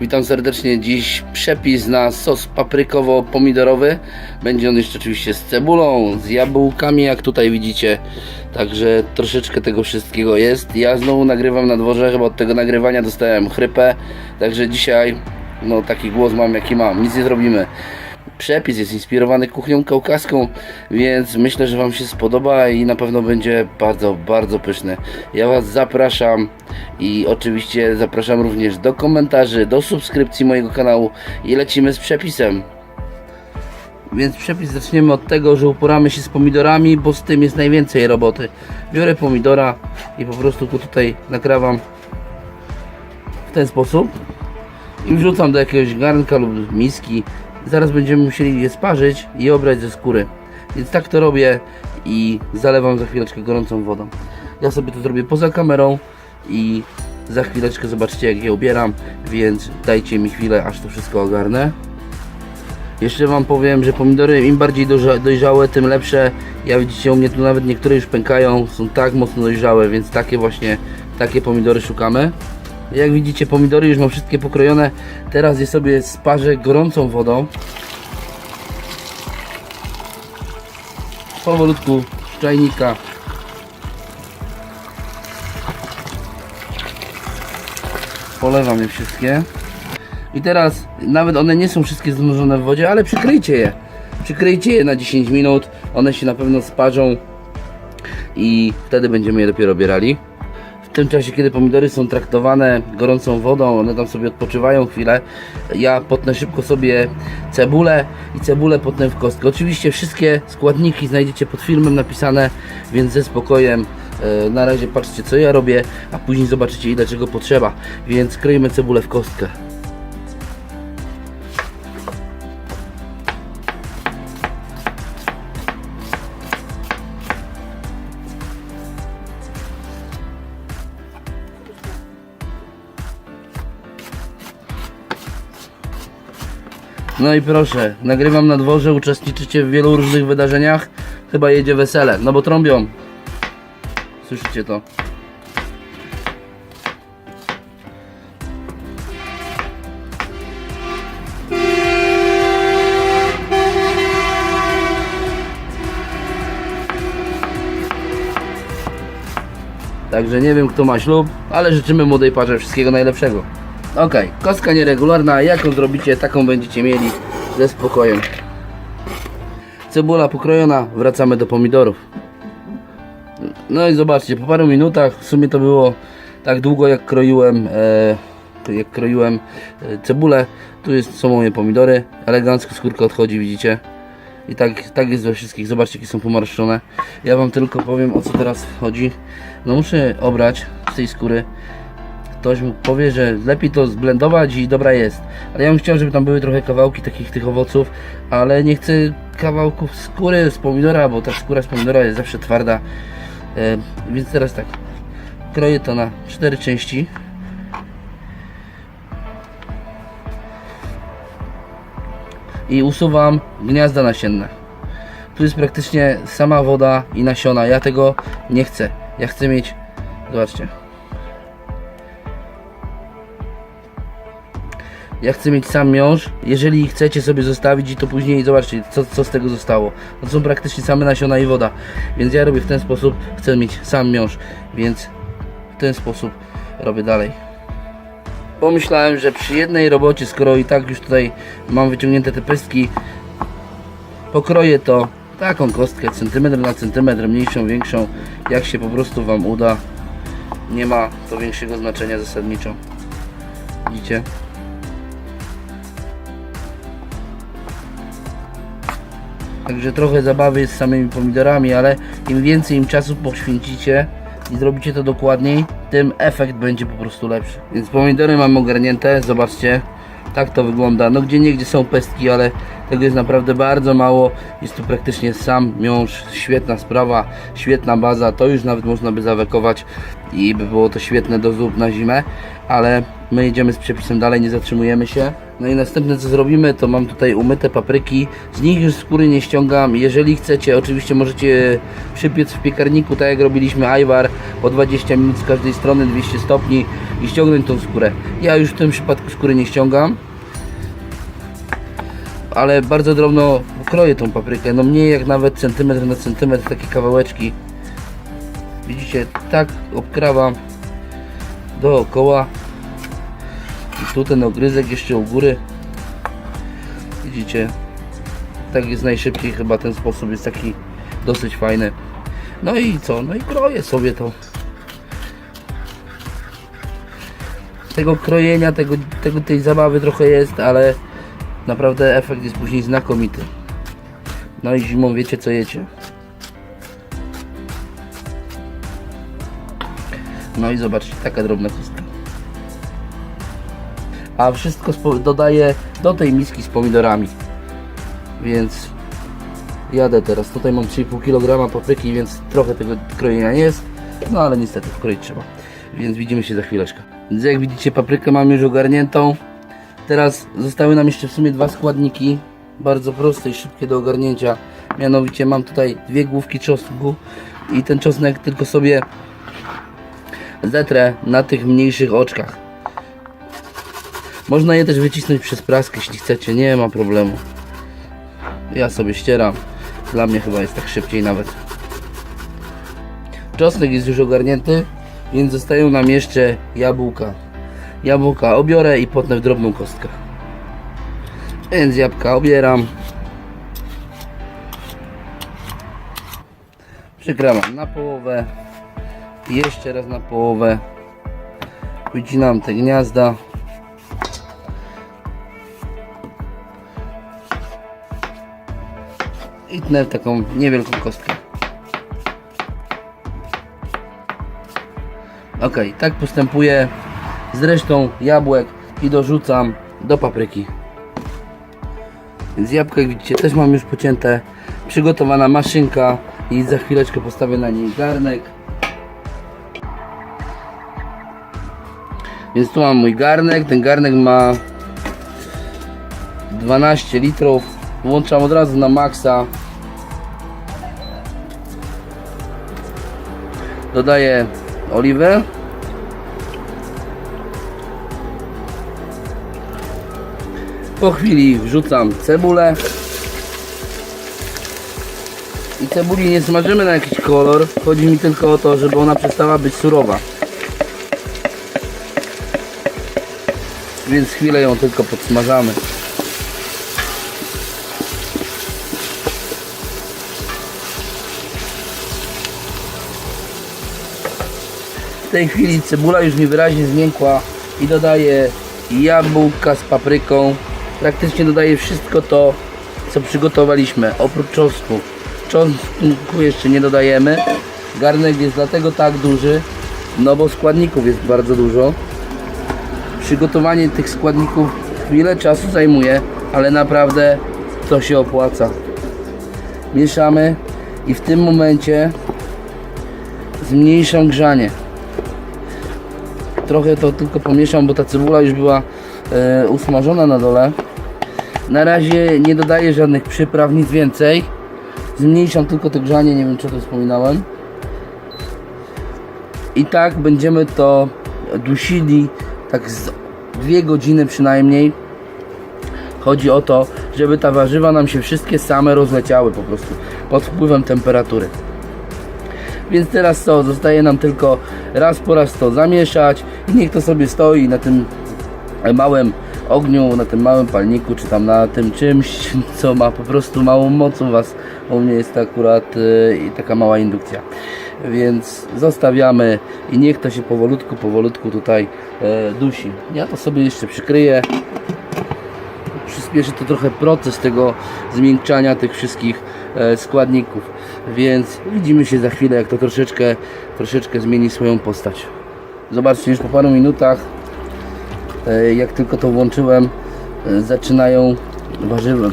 Witam serdecznie. Dziś przepis na sos paprykowo-pomidorowy. Będzie on jeszcze oczywiście z cebulą, z jabłkami, jak tutaj widzicie. Także troszeczkę tego wszystkiego jest. Ja znowu nagrywam na dworze, chyba od tego nagrywania dostałem chrypę. Także dzisiaj no taki głos mam jaki mam. Nic nie zrobimy. Przepis jest inspirowany kuchnią kaukaską, więc myślę, że Wam się spodoba i na pewno będzie bardzo, bardzo pyszny. Ja Was zapraszam i oczywiście zapraszam również do komentarzy, do subskrypcji mojego kanału i lecimy z przepisem. Więc przepis zaczniemy od tego, że uporamy się z pomidorami, bo z tym jest najwięcej roboty. Biorę pomidora i po prostu go tutaj nakrawam w ten sposób i wrzucam do jakiegoś garnka lub miski. Zaraz będziemy musieli je sparzyć i obrać ze skóry. Więc tak to robię i zalewam za chwileczkę gorącą wodą. Ja sobie to zrobię poza kamerą i za chwileczkę zobaczycie jak je ubieram, więc dajcie mi chwilę aż to wszystko ogarnę. Jeszcze Wam powiem, że pomidory im bardziej dojrza- dojrzałe, tym lepsze. Ja widzicie, u mnie tu nawet niektóre już pękają, są tak mocno dojrzałe, więc takie właśnie, takie pomidory szukamy. Jak widzicie, pomidory już mam wszystkie pokrojone. Teraz je sobie sparzę gorącą wodą. Powolutku z czajnika. Polewam je wszystkie. I teraz nawet one nie są wszystkie zanurzone w wodzie, ale przykryjcie je. Przykryjcie je na 10 minut. One się na pewno sparzą i wtedy będziemy je dopiero bierali. W tym czasie, kiedy pomidory są traktowane gorącą wodą, one tam sobie odpoczywają chwilę, ja potnę szybko sobie cebulę i cebulę potnę w kostkę. Oczywiście wszystkie składniki znajdziecie pod filmem napisane, więc ze spokojem e, na razie patrzcie co ja robię, a później zobaczycie ile czego potrzeba. Więc kroimy cebulę w kostkę. No i proszę, nagrywam na dworze, uczestniczycie w wielu różnych wydarzeniach. Chyba jedzie wesele, no bo trąbią. Słyszycie to? Także nie wiem kto ma ślub, ale życzymy młodej parze wszystkiego najlepszego. Okej, kostka nieregularna, jaką zrobicie, taką będziecie mieli ze spokojem. Cebula pokrojona, wracamy do pomidorów. No i zobaczcie, po paru minutach, w sumie to było tak długo jak kroiłem, e, jak kroiłem e, cebulę. Tu jest, są moje pomidory, elegancko skórka odchodzi, widzicie. I tak, tak jest we wszystkich, zobaczcie jakie są pomarszczone. Ja wam tylko powiem o co teraz chodzi. No muszę obrać z tej skóry ktoś powie, że lepiej to zblendować i dobra jest. Ale ja bym chciał, żeby tam były trochę kawałki takich tych owoców, ale nie chcę kawałków skóry z pomidora, bo ta skóra z pomidora jest zawsze twarda. E, więc teraz tak, kroję to na cztery części. I usuwam gniazda nasienne. Tu jest praktycznie sama woda i nasiona. Ja tego nie chcę. Ja chcę mieć, zobaczcie, Ja chcę mieć sam miąższ. Jeżeli chcecie sobie zostawić i to później zobaczcie, co, co z tego zostało. To są praktycznie same nasiona i woda. Więc ja robię w ten sposób, chcę mieć sam miąższ, więc w ten sposób robię dalej. Pomyślałem, że przy jednej robocie, skoro i tak już tutaj mam wyciągnięte te pestki, pokroję to taką kostkę, centymetr na centymetr, mniejszą, większą, jak się po prostu Wam uda. Nie ma to większego znaczenia zasadniczo. Widzicie? Także trochę zabawy z samymi pomidorami, ale im więcej im czasu poświęcicie i zrobicie to dokładniej, tym efekt będzie po prostu lepszy. Więc pomidory mam ogarnięte, zobaczcie. Tak to wygląda. No gdzie niegdzie są pestki, ale tego jest naprawdę bardzo mało. Jest tu praktycznie sam miąższ. Świetna sprawa, świetna baza. To już nawet można by zawekować i by było to świetne do zup na zimę. Ale My jedziemy z przepisem dalej, nie zatrzymujemy się. No i następne co zrobimy, to mam tutaj umyte papryki. Z nich już skóry nie ściągam. Jeżeli chcecie, oczywiście możecie przypiec w piekarniku, tak jak robiliśmy ajwar, po 20 minut z każdej strony, 200 stopni i ściągnąć tą skórę. Ja już w tym przypadku skóry nie ściągam. Ale bardzo drobno kroję tą paprykę, no mniej jak nawet centymetr na centymetr, takie kawałeczki. Widzicie, tak obkrawam dookoła. I tu ten ogryzek jeszcze u góry. Widzicie, tak jest najszybciej chyba ten sposób jest taki dosyć fajny. No i co? No i kroję sobie to. Tego krojenia, tego, tego tej zabawy trochę jest, ale naprawdę efekt jest później znakomity. No i zimą wiecie co jecie. No i zobaczcie, taka drobna kostka. A wszystko dodaję do tej miski z pomidorami. Więc jadę teraz. Tutaj mam 3,5 kg papryki, więc trochę tego krojenia jest. No ale niestety wkroić trzeba. Więc widzimy się za chwileczkę. Więc jak widzicie paprykę mam już ogarniętą. Teraz zostały nam jeszcze w sumie dwa składniki. Bardzo proste i szybkie do ogarnięcia. Mianowicie mam tutaj dwie główki czosnku i ten czosnek tylko sobie zetrę na tych mniejszych oczkach. Można je też wycisnąć przez praskę, jeśli chcecie, nie ma problemu. Ja sobie ścieram. Dla mnie chyba jest tak szybciej nawet. Czosnek jest już ogarnięty, więc zostają nam jeszcze jabłka. Jabłka obiorę i potnę w drobną kostkę. Więc jabłka obieram. Przykrawam na połowę. Jeszcze raz na połowę. Wycinam te gniazda. Taką niewielką kostkę. Ok, tak postępuję z resztą jabłek i dorzucam do papryki. Więc jabłka, jak widzicie, też mam już pocięte. Przygotowana maszynka i za chwileczkę postawię na niej garnek. Więc tu mam mój garnek. Ten garnek ma 12 litrów. Włączam od razu na maksa. Dodaję oliwę. Po chwili wrzucam cebulę. I cebuli nie smażymy na jakiś kolor. Chodzi mi tylko o to, żeby ona przestała być surowa. Więc chwilę ją tylko podsmażamy. W tej chwili cebula już mi wyraźnie zmiękła i dodaję jabłka z papryką. Praktycznie dodaję wszystko to, co przygotowaliśmy, oprócz czosnku. Czosnku jeszcze nie dodajemy. Garnek jest dlatego tak duży, no bo składników jest bardzo dużo. Przygotowanie tych składników chwilę czasu zajmuje, ale naprawdę to się opłaca. Mieszamy i w tym momencie zmniejszam grzanie. Trochę to tylko pomieszam, bo ta cebula już była e, usmażona na dole. Na razie nie dodaję żadnych przypraw, nic więcej. Zmniejszam tylko to grzanie, nie wiem czy to wspominałem. I tak będziemy to dusili tak z dwie godziny przynajmniej. Chodzi o to, żeby ta warzywa nam się wszystkie same rozleciały po prostu pod wpływem temperatury. Więc teraz co, zostaje nam tylko raz po raz to zamieszać i niech to sobie stoi na tym małym ogniu, na tym małym palniku, czy tam na tym czymś, co ma po prostu małą moc u Was. U mnie jest to akurat y, taka mała indukcja. Więc zostawiamy i niech to się powolutku, powolutku tutaj e, dusi. Ja to sobie jeszcze przykryję. Przyspieszy to trochę proces tego zmiękczania tych wszystkich e, składników. Więc widzimy się za chwilę, jak to troszeczkę, troszeczkę zmieni swoją postać. Zobaczcie, już po paru minutach E, jak tylko to włączyłem, e, zaczynają warzywa,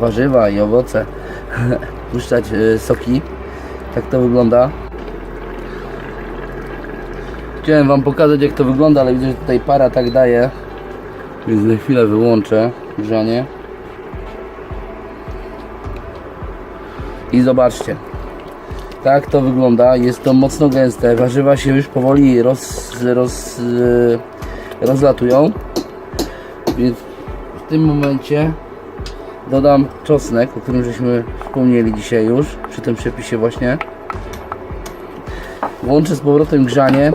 warzywa i owoce puszczać e, soki. Tak to wygląda. Chciałem wam pokazać jak to wygląda, ale widzę, że tutaj para tak daje. Więc za chwilę wyłączę grzanie. I zobaczcie. Tak to wygląda. Jest to mocno gęste. Warzywa się już powoli roz, roz, yy, rozlatują. Więc w tym momencie dodam czosnek, o którym żeśmy wspomnieli dzisiaj już, przy tym przepisie właśnie. Włączę z powrotem grzanie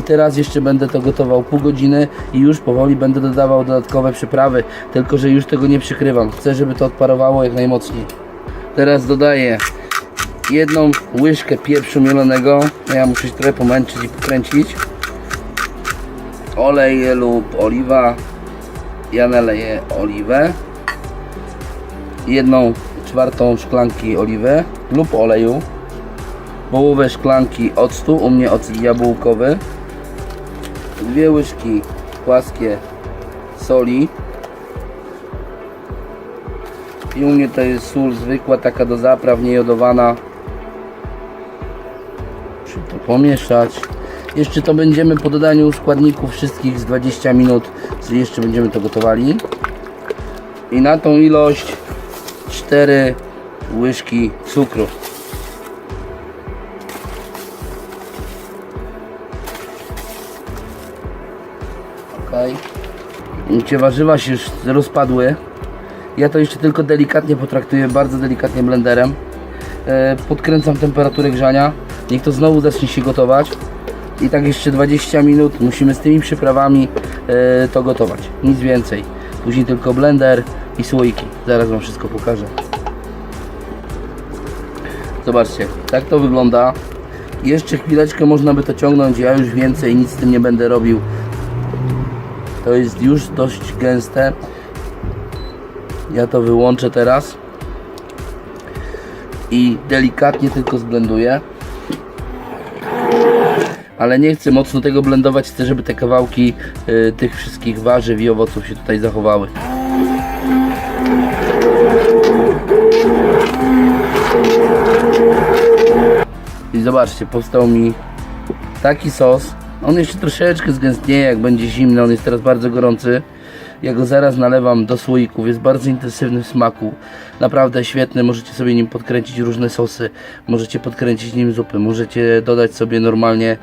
i teraz jeszcze będę to gotował pół godziny i już powoli będę dodawał dodatkowe przyprawy, tylko że już tego nie przykrywam. Chcę, żeby to odparowało jak najmocniej. Teraz dodaję jedną łyżkę pieprzu mielonego. Ja muszę się trochę pomęczyć i pokręcić. Olej lub oliwa. Ja naleję oliwę. Jedną czwartą szklanki oliwy lub oleju. Połowę szklanki octu, u mnie ocet jabłkowy. Dwie łyżki płaskie soli. I u mnie to jest sól zwykła, taka do zapraw, niejodowana. Muszę to pomieszać. Jeszcze to będziemy po dodaniu składników wszystkich z 20 minut. Jeszcze będziemy to gotowali. I na tą ilość 4 łyżki cukru. Ok. Widzicie, warzywa się już rozpadły. Ja to jeszcze tylko delikatnie potraktuję, bardzo delikatnie blenderem. E, podkręcam temperaturę grzania. Niech to znowu zacznie się gotować. I tak jeszcze 20 minut musimy z tymi przyprawami e, to gotować. Nic więcej. Później tylko blender i słoiki. Zaraz Wam wszystko pokażę. Zobaczcie, tak to wygląda. Jeszcze chwileczkę można by to ciągnąć. Ja już więcej nic z tym nie będę robił. To jest już dość gęste. Ja to wyłączę teraz i delikatnie tylko zblenduję. Ale nie chcę mocno tego blendować, chcę, żeby te kawałki y, tych wszystkich warzyw i owoców się tutaj zachowały. I zobaczcie, powstał mi taki sos. On jeszcze troszeczkę zgęstnieje, jak będzie zimny. On jest teraz bardzo gorący. Ja go zaraz nalewam do słoików. Jest bardzo intensywny w smaku. Naprawdę świetny. Możecie sobie nim podkręcić różne sosy. Możecie podkręcić nim zupy. Możecie dodać sobie normalnie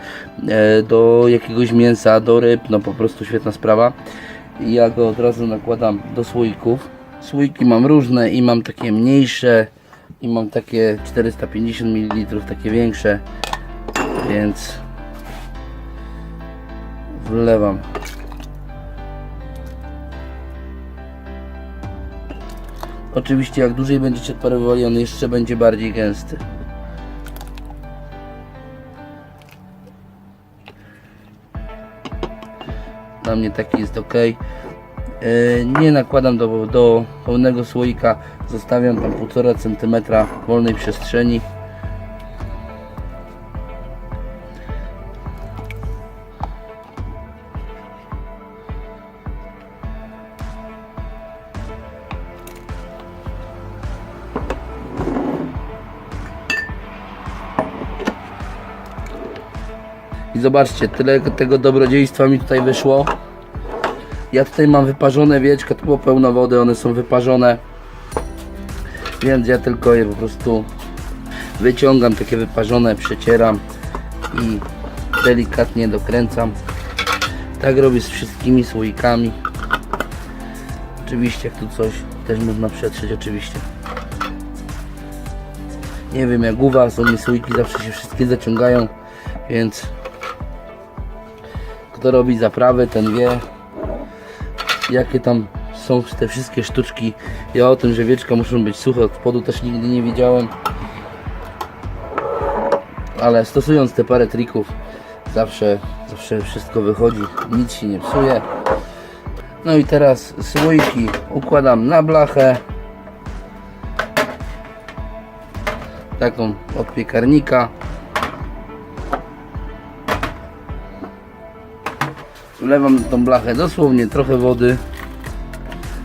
e, do jakiegoś mięsa, do ryb. No po prostu świetna sprawa. Ja go od razu nakładam do słoików. Słoiki mam różne i mam takie mniejsze i mam takie 450 ml, takie większe. Więc wlewam. Oczywiście jak dłużej będziecie odparowywali, on jeszcze będzie bardziej gęsty. Dla mnie taki jest ok. Nie nakładam do, do pełnego słoika, zostawiam tam 1,5 cm wolnej przestrzeni. Zobaczcie, tyle tego dobrodziejstwa mi tutaj wyszło. Ja tutaj mam wyparzone wieczka, tu było pełno wody, one są wyparzone. Więc ja tylko je po prostu wyciągam takie wyparzone, przecieram i delikatnie dokręcam. Tak robię z wszystkimi słoikami. Oczywiście jak tu coś też można przetrzeć oczywiście. Nie wiem jak u was, u mnie słoiki zawsze się wszystkie zaciągają, więc kto robi zaprawy, ten wie jakie tam są te wszystkie sztuczki. Ja o tym, że wieczka muszą być suche od spodu też nigdy nie wiedziałem. Ale stosując te parę trików zawsze, zawsze wszystko wychodzi, nic się nie psuje. No i teraz słoiki układam na blachę. Taką od piekarnika. Wlewam tą blachę dosłownie trochę wody,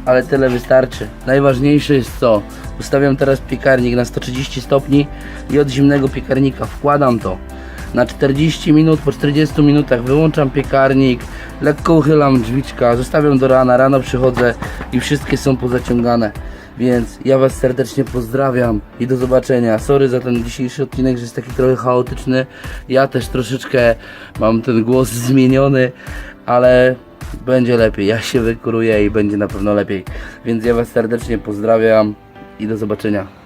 ale tyle wystarczy. Najważniejsze jest co? Ustawiam teraz piekarnik na 130 stopni i od zimnego piekarnika wkładam to. na 40 minut, po 40 minutach wyłączam piekarnik, lekko uchylam drzwiczka, zostawiam do rana, rano przychodzę i wszystkie są pozaciągane. Więc ja Was serdecznie pozdrawiam i do zobaczenia. Sorry za ten dzisiejszy odcinek, że jest taki trochę chaotyczny. Ja też troszeczkę mam ten głos zmieniony, ale będzie lepiej. Ja się wykuruję i będzie na pewno lepiej. Więc ja Was serdecznie pozdrawiam i do zobaczenia.